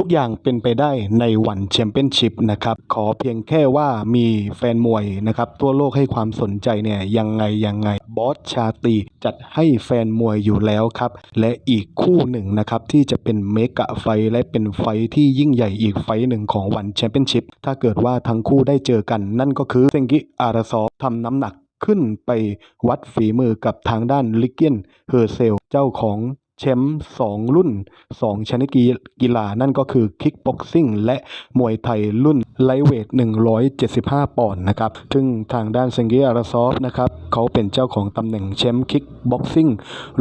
ทุกอย่างเป็นไปได้ในวันแชมเปี้ยนชิพนะครับ ขอเพียงแค่ว่ามีแฟนมวยนะครับทั่วโลกให้ความสนใจเนี่ยยังไงยังไงบอสชาตีจัดให้แฟนมวยอยู่แล้วครับ และอีกคู่หนึ่งนะครับที่จะเป็นเมกะไฟและเป็นไฟที่ยิ่งใหญ่อีกไฟหนึ่งของวันแชมเปี้ยนชิพถ้าเกิดว่าทั้งคู่ได้เจอกัน นั่นก็คือเซงกิอาราซอทำน้ำหนักขึ้นไปวัดฝีมือกับทางด้านลิเกียนเฮอร์เซล เจ้าของ แชมป์สองรุ่น 2 ชนิดกีฬานั่นก็คือคิกบ็อกซิ่งและมวยไทยรุ่นไลท์เวท 175 ปอนด์นะครับ ซึ่งทางด้านเซงเกียอาราซอฟนะครับ เขาเป็นเจ้าของตำแหน่งแชมป์คิกบ็อกซิ่ง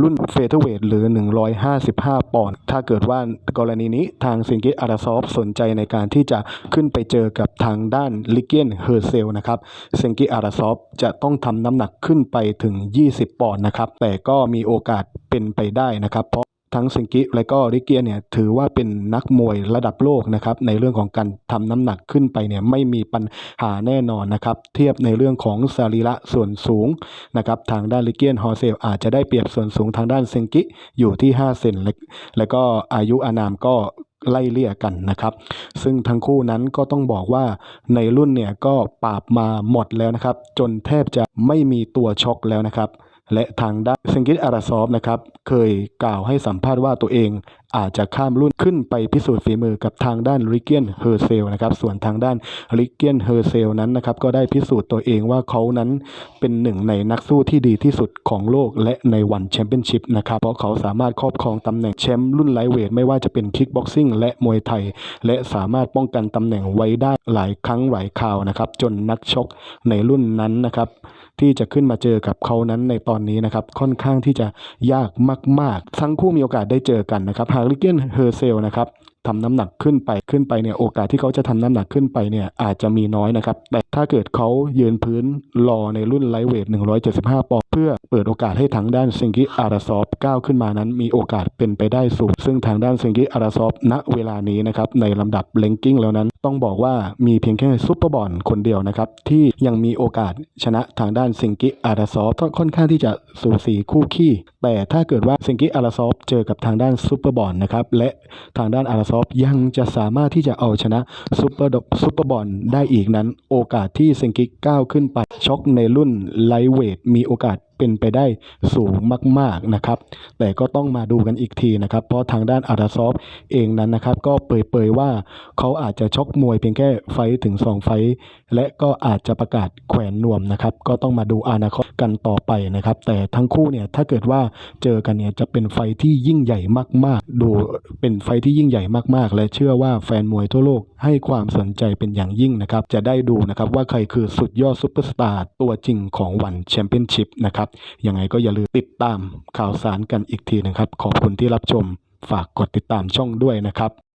รุ่นเฟเธอร์เวทหรือ 155 ปอนด์ถ้าเกิดว่ากรณีนี้ทางเซงเกียอาราซอฟสนใจในการที่จะขึ้นไปเจอกับทางด้านลิเกียนเฮอร์เซลนะครับเซงกิอาราซอฟจะต้องทำน้ำหนักขึ้นไปถึง 20 ปอนด์นะครับ แต่ก็มีโอกาสเป็นไปได้นะครับ ทั้งเซงกิและก็ริเกียเนี่ยถือว่าเป็นนักมวยระดับโลกนะครับในเรื่องของการทำน้ำหนักขึ้นไปเนี่ยไม่มีปัญหาแน่นอนนะครับเทียบในเรื่องของสรีระส่วนสูงนะครับทางด้านลิเกียนฮอเซลอาจจะได้เปรียบส่วนสูงทางด้านเซงกิอยู่ที่ 5 เซนและแล้วก็อายุอานามก็ไล่เลี่ยกันนะครับ ซึ่งทั้งคู่นั้นก็ต้องบอกว่าในรุ่นเนี่ยก็ปราบมาหมดแล้วนะครับ จนแทบจะไม่มีตัวช็อกแล้วนะครับ และทางด้านเซงกิตอาราซอฟนะครับเคยกล่าวให้สัมภาษณ์ว่าตัวเองอาจจะข้ามรุ่นขึ้นไปพิสูจน์ฝีมือกับทางด้านริเกียนเฮอร์เซลนะครับส่วนทางด้านริเกียนเฮอร์เซลนั้นนะครับก็ได้พิสูจน์ตัวเองว่าเขานั้นเป็นหนึ่งในนักสู้ที่ดีที่สุดของโลกและในวันแชมเปี้ยนชิพนะครับเพราะเขาสามารถครอบครองตำแหน่งแชมป์รุ่นไลท์เวทไม่ว่าจะเป็นคิกบ็อกซิ่งและมวยไทย และสามารถป้องกันตำแหน่งไว้ได้หลายครั้งหลายคราวนะครับจนนักชกในรุ่นนั้นนะครับ ที่จะขึ้นมาเจอกับเขานั้นในตอนนี้นะครับค่อนข้างที่จะยากมาก ๆ ทั้งคู่มีโอกาสได้เจอกันนะครับหากลิเกนเฮอร์เซลนะครับทำน้ำหนักขึ้นไปขึ้นไปเนี่ยโอกาสที่เขาจะทำน้ำหนักขึ้นไปเนี่ยอาจจะมีน้อยนะครับแต่ถ้าเกิดเขายืนพื้นรอในรุ่นไลท์เวท175ปอนด พื่อเปิดโอกาสให้ทางด้านเซงกิอาราซอฟก้าวขึ้นมานั้น มีโอกาสเป็นไปได้สูง ซึ่งทางด้านเซงกิอาราซอฟณเวลานี้นะครับในลำดับเลงกิ้งแล้วนั้น ต้องบอกว่ามีเพียงแค่ซุปเปอร์บอลคนเดียวนะครับที่ยังมีโอกาสชนะทางด้านเซงกิอาราซอฟค่อนข้างที่จะสูสีคู่ขี้ แต่ถ้าเกิดว่าเซงกิอาราซอฟเจอกับทางด้านซุปเปอร์บอลนะครับและทางด้านอาราซอฟยังจะสามารถที่จะเอาชนะซุปเปอร์ซุปเปอร์บอลได้อีกนั้น โอกาสที่เซงกิก้าวขึ้นไปช็อกในรุ่นไลท์เวทมีโอกาส เป็นไปได้สูงมาก ๆนะครับ แต่ก็ต้องมาดูกันอีกทีนะครับ เพราะทางด้านอาราซอฟเองนั้นนะครับ ก็เปรยๆว่าเขาอาจจะชกมวยเพียงแค่ไฟถึง 2 ไฟ และก็อาจจะประกาศแขวนนวมนะครับ ก็ต้องมาดูอนาคตกันต่อไปนะครับ แต่ทั้งคู่เนี่ยถ้าเกิดว่าเจอกันเนี่ยจะเป็นไฟที่ยิ่งใหญ่มากๆ ดูเป็นไฟที่ยิ่งใหญ่มากๆ และเชื่อว่าแฟนมวยทั่วโลกให้ความสนใจเป็นอย่างยิ่งนะครับ จะได้ดูนะครับว่าใครคือสุดยอดซุปเปอร์สตาร์ตัวจริงของวันแชมเปี้ยนชิพนะครับนะครับยังไงก็อย่าลืมติดตามข่าวสารกันอีกทีนะครับ ขอบคุณที่รับชมฝากกดติดตามช่องด้วยนะครับ